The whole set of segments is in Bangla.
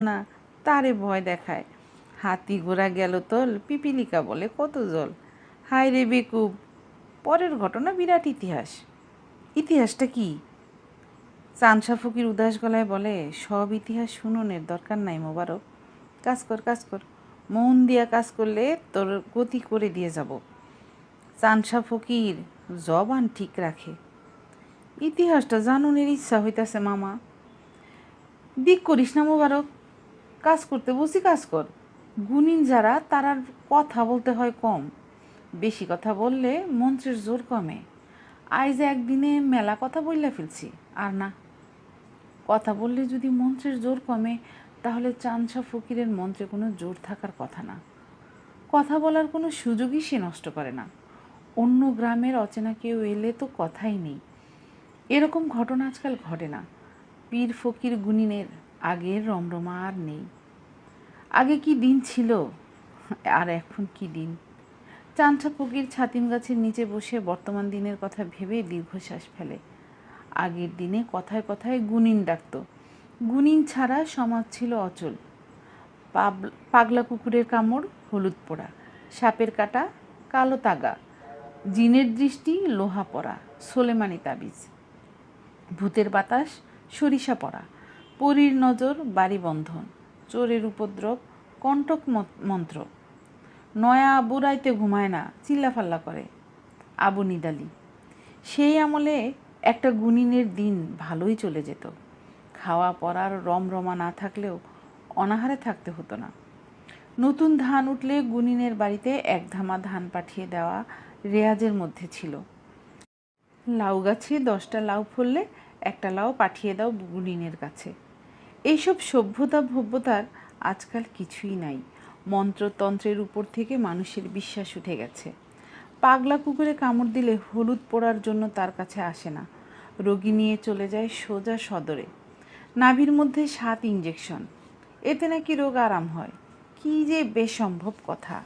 না, তারে ভয় দেখায়। হাতি ঘোড়া গেল তোল পিপিলিকা বলে, কত জল? হায় রে বেকুব, পরের ঘটনা বিরাট ইতিহাস। ইতিহাসটা কি? চানসা ফকির উদাস গলায় বলে, সব ইতিহাস শুনুনের দরকার নাই, মোবারক। কাজ কর কাজ কর। মন দিয়া কাজ করলে তোর গতি করে দিয়ে যাব। চানসা ফকির জবান ঠিক রাখে, ইতিহাসটা জানুনের ইচ্ছা হইতাছে মামা। দিক করিস না, মোবারক। কাজ করতে, বসি কাজ কর। গুণিন যারা তারার কথা বলতে হয় কম। বেশি কথা বললে মন্ত্রের জোর কমে। আইজ একদিনে মেলা কথা বললে ফেলছি, আর না। কথা বললে যদি মন্ত্রের জোর কমে, তাহলে চানসা ফকিরের মন্ত্রে কোনো জোর থাকার কথা না। কথা বলার কোনো সুযোগই সে নষ্ট করে না। অন্য গ্রামের অচেনা কেউ এলে তো কথাই নেই। এরকম ঘটনা আজকাল ঘটে না। পীর ফকির গুনিনের আগের রমরমা আর নেই। আগে কি দিন ছিল? আর এখন কি দিন? চাঞ্চা ফকির ছাতিম গাছের নিচে বসে বর্তমান দিনের কথা ভেবে দীর্ঘশ্বাস ফেলে। আগের দিনে কথায় কথায় গুনিন ডাকত। গুনিন ছাড়া সমাজ ছিল অচল। পাগলা কুকুরের কামড়, হলুদ পোড়া। সাপের কাটা, কালো তাগা। জিনের দৃষ্টি, লোহা পড়া সোলেমানি তাবিজ। ভূতের বাতাস, সরিষা পড়া পরীর নজর, বাড়ি বন্ধন। চোরের উপদ্রব, কণ্টক মত- মন্ত্র। নয়া আবু রাইতে ঘুমায় না, চিল্লাফাল্লা করে। আবু নিদালি, সেই আমলে একটা গুনিনের দিন ভালোই চলে যেত। খাওয়া পরার রমরমা না থাকলেও অনাহারে থাকতে হতো না। নতুন ধান উঠলে গুনিনের বাড়িতে এক ধামা ধান পাঠিয়ে দেওয়া রেয়াজের মধ্যে ছিল। লাউ গাছে দশটা লাউ ফললে একটা লাউ পাঠিয়ে দাও গুনিনের কাছে। এইসব সভ্যতা ভব্যতার আজকাল কিছুই নাই। মন্ত্রতন্ত্রের উপর থেকে মানুষের বিশ্বাস উঠে গেছে। পাগলা কুকুরে কামড় দিলে হলুদ পোড়ার জন্য তার কাছে আসে না। রোগী নিয়ে চলে যায় সোজা সদরে। নাভির মধ্যে সাত ইঞ্জেকশন এতে নাকি রোগ আরাম হয়। কি যে বেসম্ভব কথা।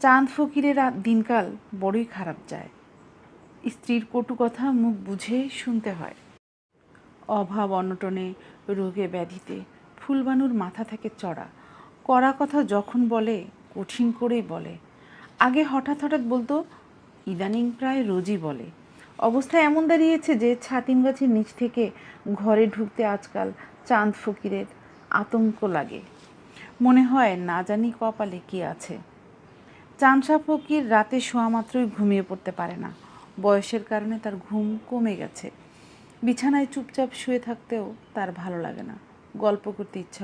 চাঁদ ফকিরের দিনকাল বড়ই খারাপ যায়। স্ত্রীর কটু কথা মুখ বুঝে শুনতে হয়। অভাব অনটনে রোগে ব্যাধিতে। ফুলবানুর মাথা থেকে চড়া। কড়া কথা যখন বলে, কঠিন করেই বলে। আগে হঠাৎ হঠাৎ বলতো, ইদানিং প্রায় রোজই বলে। অবস্থা এমন দাঁড়িয়েছে যে ছাতিম গাছের নিচ থেকে ঘরে ঢুকতে আজকাল চাঁদ ফকিরের আতঙ্ক লাগে। মনে হয় না জানি কপালে কি আছে। চাঁদশা ফকির রাতে শোয়া মাত্রই ঘুমিয়ে পড়তে পারে না। বয়সের কারণে তার ঘুম কমে গেছে। বিছানায় চুপচাপ শুয়ে থাকতেও তার ভালো লাগে না। গল্প করতে ইচ্ছা